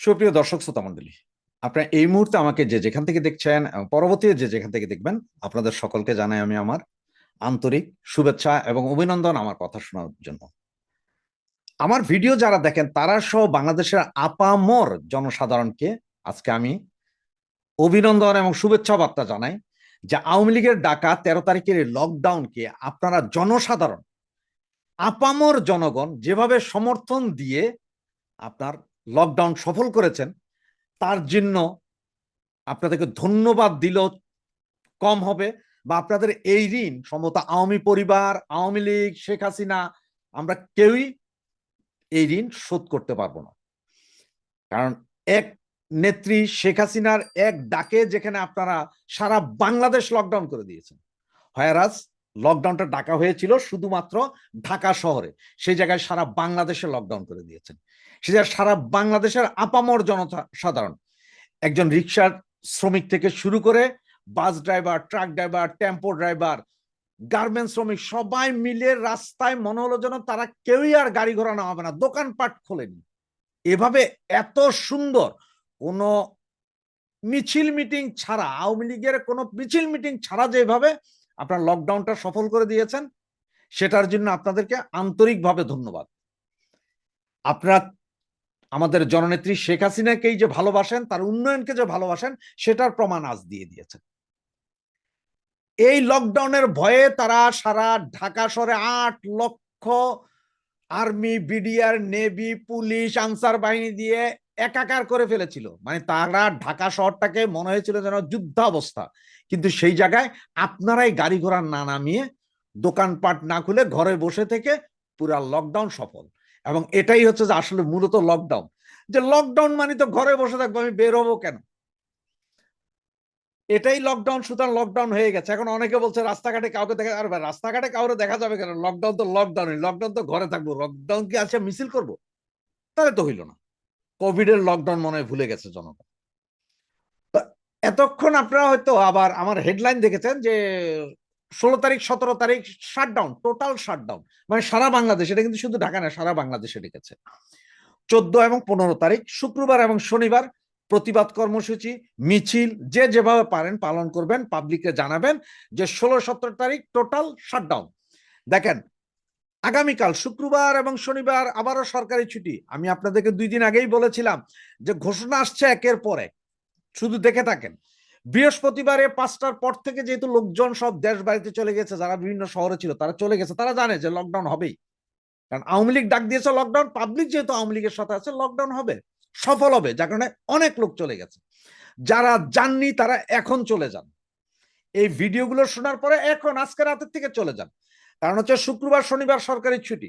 সুপ্রিয় দর্শক শ্রোতা মন্ডলী আপনারা এই মুহূর্তে আমাকে যে যেখান থেকে দেখছেন এবং পরবর্তীতে যে যেখান থেকে দেখবেন, আপনাদের সকলকে জানাই আমি আমার আন্তরিক শুভেচ্ছা এবং অভিনন্দন আমার কথা শোনার জন্য। আমার ভিডিও যারা দেখেন, তারা সহ বাংলাদেশের আপামর জনসাধারণকে আজকে আমি অভিনন্দন এবং শুভেচ্ছা বার্তা জানাই যে আওয়ামী লীগের ডাকা তেরো তারিখের লকডাউনকে আপনারা জনসাধারণ, আপামর জনগণ যেভাবে সমর্থন দিয়ে আপনার লকডাউন সফল করেছেন, তার জন্য আপনাদেরকে ধন্যবাদ দিলেও কম হবে বা আপনাদের এই ঋণ সম্ভবত আওয়ামী পরিবার, আওয়ামী লীগ, শেখ হাসিনা, আমরা কেউই এই ঋণ শোধ করতে পারব না। কারণ এক নেত্রী শেখ হাসিনার এক ডাকে যেখানে আপনারা সারা বাংলাদেশ লকডাউন করে দিয়েছেন। হয়ারাজ লকডাউনটা ডাকা হয়েছিল শুধুমাত্র ঢাকা শহরে, সেই জায়গায় সারা বাংলাদেশে লকডাউন করে দিয়েছেন। সে জায়গায় সারা বাংলাদেশের আপামর জনতা সাধারণ। একজন রিক্সার শ্রমিক থেকে শুরু করে bus driver, truck driver, tempo driver, garments শ্রমিক সবাই মিলে রাস্তায় মনে হলো যেন তারা কেউই আর গাড়ি ঘোড়া না হবে না, দোকানপাট খোলেনি। এভাবে এত সুন্দর কোন মিছিল মিটিং ছাড়া, আওয়ামী লীগের কোনো মিছিল মিটিং ছাড়া যেভাবে আপনার লকডাউনটা সফল করে দিয়েছেন, সেটার জন্য আপনাদেরকে আন্তরিকভাবে ধন্যবাদ। আপনারা আমাদের জননেত্রী শেখ হাসিনাকেই যে ভালোবাসেন, তার উন্নয়নকে যে ভালোবাসেন, সেটার প্রমাণ আজ দিয়ে দিয়েছেন। এই লকডাউনের ভয়ে তারা সারা ঢাকা শহরে আট লক্ষ army, BDR, navy, police, Ansar বাহিনী দিয়ে একাকার করে ফেলেছিল। মানে তারা ঢাকা শহরটাকে মনে হয়েছিল যেন যুদ্ধাবস্থা। কিন্তু সেই জায়গায় আপনারাই গাড়ি ঘোড়া না নামিয়ে দোকানপাট না খুলে ঘরে বসে থেকে পুরা লকডাউন সফল। এবং এটাই হচ্ছে যে আসলে মূলত লকডাউন যে লকডাউন মানে তো ঘরে বসে থাকব, আমি বের হব কেন? এটাই লকডাউন সুতরাং লকডাউন হয়ে গেছে। এখন অনেকে বলছে, রাস্তাঘাটে কাউকে দেখা আর রাস্তাঘাটে কাউকে দেখা যাবে কেন? লকডাউন তো লকডাউন লকডাউন তো ঘরে থাকব। লকডাউন কি আছে মিছিল করব? তাহলে তো হইল না। কোভিড এর লকডাউন মনে হয় ভুলে গেছে জনগণ। এতক্ষণ আপনারা হয়তো আবার আমার হেডলাইন দেখেছেন যে ষোলো তারিখ, সতেরো তারিখ শাটডাউন টোটাল শাটডাউন মানে সারা বাংলাদেশ, এটা কিন্তু শুধু ঢাকা না, সারা বাংলাদেশে ডেকেছে চোদ্দ এবং পনেরো তারিখ, শুক্রবার এবং শনিবার, প্রতিবাদ কর্মসূচি, মিছিল, যে যেভাবে পারেন পালন করবেন পাবলিককে জানাবেন যে ষোলো, সতেরো তারিখ টোটাল শাটডাউন দেখেন, আগামীকাল শুক্রবার এবং শনিবার আবারও সরকারি ছুটি। আমি আপনাদেরকে দুই দিন আগেই বলেছিলাম যে ঘোষণা আসছে একের পরে শুধু দেখে থাকেন। বৃহস্পতিবারে পাঁচটার পর থেকে যেহেতু লোকজন সব দেশ বাড়িতে চলে গেছে, যারা বিভিন্ন শহরে ছিল, তারা চলে গেছে, তারা জানে যে লকডাউন হবেই। কারণ আওয়ামী লীগ ডাক দিয়েছে লকডাউন পাবলিক যেহেতু আওয়ামী লীগের সাথে আছে লকডাউন হবে, সফল হবে, যার কারণে অনেক লোক চলে গেছে। যারা যাননি, তারা এখন চলে যান। এই ভিডিওগুলো শোনার পরে এখন, আজকে রাতের থেকে চলে যান। কারণ হচ্ছে শুক্রবার, শনিবার সরকারি ছুটি।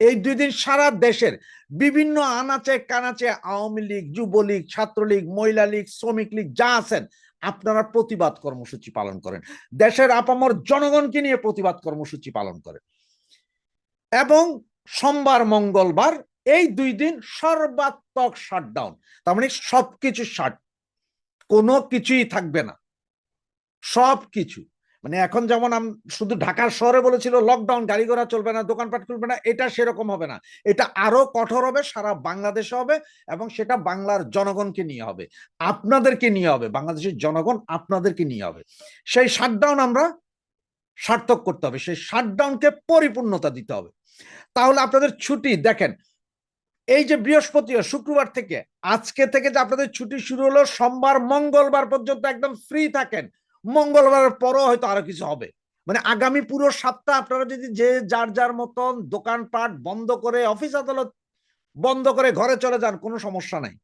এই দুই দিন সারা দেশের বিভিন্ন আনাচে কানাচে আওয়ামী লীগ, যুবলীগ, ছাত্রলীগ, মহিলা লীগ, শ্রমিক লীগ, যা আছেন আপনারা প্রতিবাদ কর্মসূচি পালন করেন। দেশের আপামর জনগণকে নিয়ে প্রতিবাদ কর্মসূচি পালন করেন। এবং সোমবার, মঙ্গলবার এই দুই দিন সর্বাত্মক শাটডাউন তার মানে সবকিছু শাট কোনো কিছুই থাকবে না। সব কিছু মানে এখন যেমন শুধু ঢাকার শহরে বলেছিল লকডাউন গাড়ি ঘোড়া চলবে না, দোকানপাট খুলবে না, এটা সেরকম হবে না। এটা আরও কঠোর হবে, সারা বাংলাদেশে হবে এবং সেটা বাংলার জনগণকে নিয়ে হবে। আপনাদেরকে নিয়ে হবে, বাংলাদেশের জনগণ আপনাদেরকে নিয়ে হবে। সেই শাটডাউন আমরা সার্থক করতে হবে, সেই শাটডাউনকে পরিপূর্ণতা দিতে হবে। তাহলে আপনাদের ছুটি, দেখেন, এই যে বৃহস্পতি শুক্রবার থেকে, আজকে থেকে যে আপনাদের ছুটি শুরু হলো, সোমবার, মঙ্গলবার পর্যন্ত একদম ফ্রি থাকেন। মঙ্গলবারের পরও হয়তো আরও কিছু হবে। মানে আগামী পুরো সপ্তাহ আপনারা যদি যে যার যার মতন দোকানপাট বন্ধ করে, অফিস আদালত বন্ধ করে ঘরে চলে যান, কোনো সমস্যা নাই।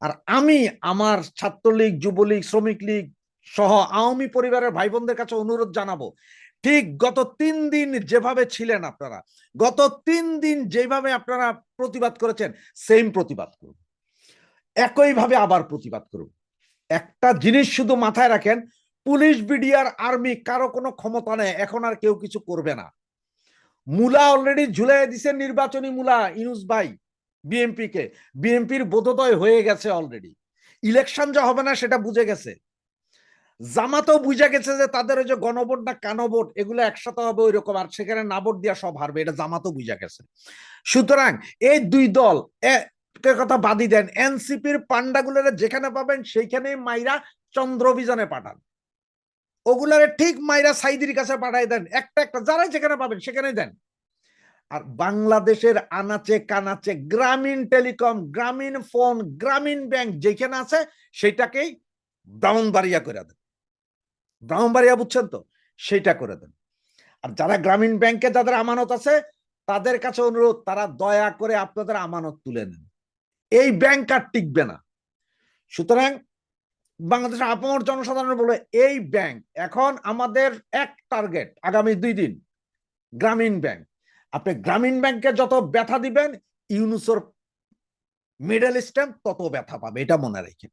আর আমি, আমার ছাত্রলীগ, যুবলীগ, শ্রমিক লীগ সহ আওয়ামী পরিবারের ভাই বোনদের কাছে অনুরোধ জানাব, ঠিক গত তিন দিন যেভাবে ছিলেন আপনারা, গত তিন দিন যেভাবে আপনারা প্রতিবাদ করেছেন সেম প্রতিবাদ করুন। একইভাবে আবার প্রতিবাদ করুন। একটা জিনিস শুধু মাথায় রাখেন, পুলিশ বিডিআর আর্মি কারও কোনো ক্ষমতা নেই, এখন আর কেউ কিছু করবে না। মুলা অলরেডি ঝুলাই দিছে নির্বাচনী মুলা, ইনুস ভাই বিএমপি কে বিএমপির বোধোদয় হয়ে গেছে অলরেডি ইলেকশন যা হবে না সেটা বুঝে গেছে। জামাতও বুঝে গেছে যে তাদের ওই যে গণভোট না কানভোট, এগুলো একসাথে হবে ওই রকম আর সেখানে না ভোট দিয়া সব হারবে, এটা জামাতও বুঝে গেছে। সুতরাং এই দুই দল কথা বাদই দেন। এনসিপির পান্ডাগুলোরে যেখানে পাবেন সেইখানেই মাইরা চন্দ্র অভিযানে পাঠান। ওগুলারে ঠিক মাইরা সাইদির কাছে পাঠাই দেন। একটা একটা যারাই যেখানে পাবেন সেখানেই দেন। আর বাংলাদেশের আনাচে কানাচে গ্রামীণ টেলিকম, গ্রামীণ ফোন, গ্রামীণ ব্যাংক যেখানে আছে সেটাকেই ব্রাউনবাড়িয়া করে দেন। ব্রাউনবাড়িয়া বুঝছেন তো? সেটা করে দেন। আর যারা গ্রামীণ ব্যাংকে যাদের আমানত আছে, তাদের কাছে অনুরোধ, তারা দয়া করে আপনাদের আমানত তুলে নেন। এই ব্যাংক আর টিকবে না। সুতরাং বাংলাদেশের আপামর জনসাধারণ বলে, এই ব্যাংক এখন আমাদের এক টার্গেট আগামী দুই দিন, গ্রামীণ ব্যাংক আপনি গ্রামীণ ব্যাংকে যত ব্যথা দিবেন, ইউনুসর মিডল স্ট্যাম্প তত ব্যথা পাবে, এটা মনে রেখে।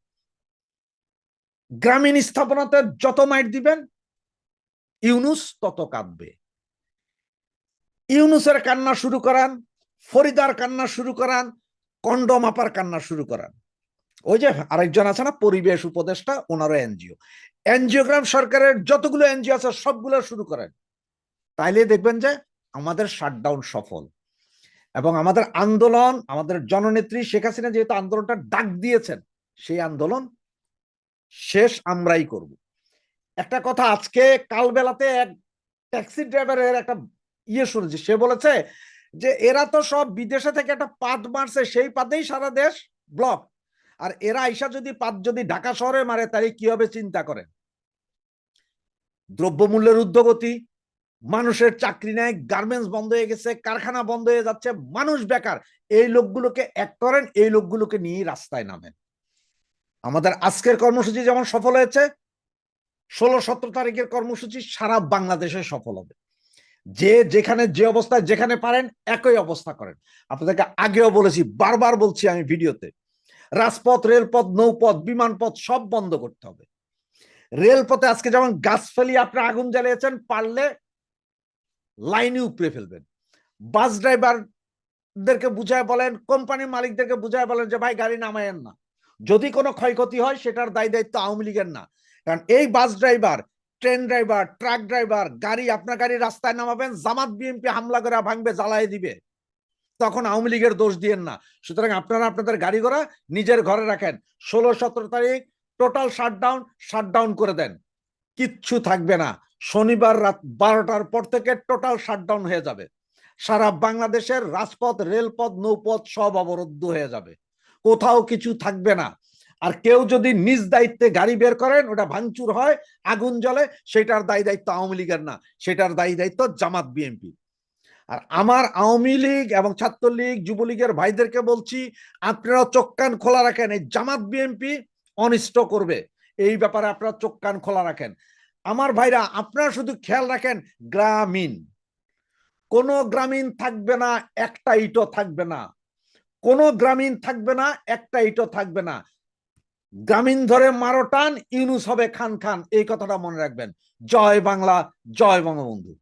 গ্রামীণ স্থাপনাতে যত মাইট দিবেন, ইউনুস তত কাঁদবে। ইউনুসের কান্না শুরু করান, ফরিদার কান্না শুরু করান কন্ডম আপার কান্না শুরু করান। ওই যে আরেকজন আছে না, পরিবেশ উপদেষ্টা, ওনারও এনজিও। এনজিওগ্রাম সরকারের যতগুলো এনজিও আছে, সবগুলো শুরু করেন। তাইলে দেখবেন যে আমাদের শাটডাউন সফল। এবং আমাদের আন্দোলন, আমাদের জননেত্রী শেখ হাসিনা যেহেতু আন্দোলনটা ডাক দিয়েছেন, সেই আন্দোলন শেষ আমরাই করব। একটা কথা, আজকে কালবেলাতে এক ট্যাক্সি ড্রাইভারের একটা ইয়ে শুনেছি, সে বলেছে যে এরা তো সব বিদেশে থেকে একটা পাত মারছে, সেই পাতেই সারা দেশ ব্লক আর এরা আইসা যদি পাত যদি ঢাকা শহরে মারে, তাহলে কি হবে চিন্তা করেন? দ্রব্যমূল্যের উদ্যোগতি মানুষের চাকরি নেয় গার্মেন্টস বন্ধ হয়ে গেছে, কারখানা বন্ধ হয়ে যাচ্ছে, মানুষ বেকার। এই লোকগুলোকে এক করেন, এই লোকগুলোকে নিয়ে রাস্তায় নামেন। আমাদের আজকের কর্মসূচি যেমন সফল হয়েছে, ষোলো সতেরো তারিখের কর্মসূচি সারা বাংলাদেশে সফল হবে। যে যেখানে যে অবস্থায় যেখানে পারেন, একই অবস্থা করেন। আপনাদেরকে আগেও বলেছি, বারবার বলছি আমি ভিডিওতে, রাজপথ, রেলপথ, নৌপথ, বিমানপথ সব বন্ধ করতে হবে। রেলপথে আজকে যেমন গাছ ফেলিয়ে আপনি আগুন জ্বালিয়েছেন, পারলে লাইনে উপরে ফেলবেন। বাস ড্রাইভারদেরকে বুঝায় বলেন, কোম্পানির মালিকদেরকে বুঝায় বলেন যে, ভাই, গাড়ি নামায়েন না। যদি কোনো ক্ষয়ক্ষতি হয়, সেটার দায় দায়িত্ব আওয়ামী লীগের না। কারণ এই bus driver train driver, truck driver, গাড়ি, আপনার গাড়ি রাস্তায় নামাবেন, জামাত বিএনপি হামলা করে ভাঙবে, জ্বালায় দিবে। তখন আওয়ামী লীগের দোষ দিয়েন না। সুতরাং আপনারা আপনাদের গাড়ি ঘোড়া নিজের ঘরে রাখেন। ষোলো, সতেরো তারিখ টোটাল শাটডাউন শাটডাউন করে দেন। কিচ্ছু থাকবে না। শনিবার রাত বারোটার পর থেকে টোটাল শাটডাউন হয়ে যাবে। সারা বাংলাদেশের রাজপথ, রেলপথ, নৌপথ সব অবরুদ্ধ হয়ে যাবে। কোথাও কিছু থাকবে না। আর কেউ যদি নিজ দায়িত্বে গাড়ি বের করেন, ওটা ভাঙচুর হয়, আগুন জ্বলে, সেটার দায়ী দায়িত্ব আওয়ামী লীগের না, সেটার দায়ী দায়িত্ব জামাত বিএনপি। আর আমার আওয়ামী লীগ এবং ছাত্রলীগ, যুবলীগের ভাইদেরকে বলছি, আপনারা চোখ কান খোলা রাখেন, এই জামাত বিএনপি অনিষ্ট করবে। এই ব্যাপারে আপনারা চোখ কান খোলা রাখেন। আমার ভাইরা, আপনারা শুধু খেয়াল রাখেন, গ্রামীণ। কোন গ্রামীণ থাকবে না, একটা ইটও থাকবে না। কোন গ্রামীণ থাকবে না, একটা ইটও থাকবে না। গ্রামীণ ধরে মারো টান, ইউনুস হবে খান খান। এই কথাটা মনে রাখবেন। জয় বাংলা, জয় বঙ্গবন্ধু।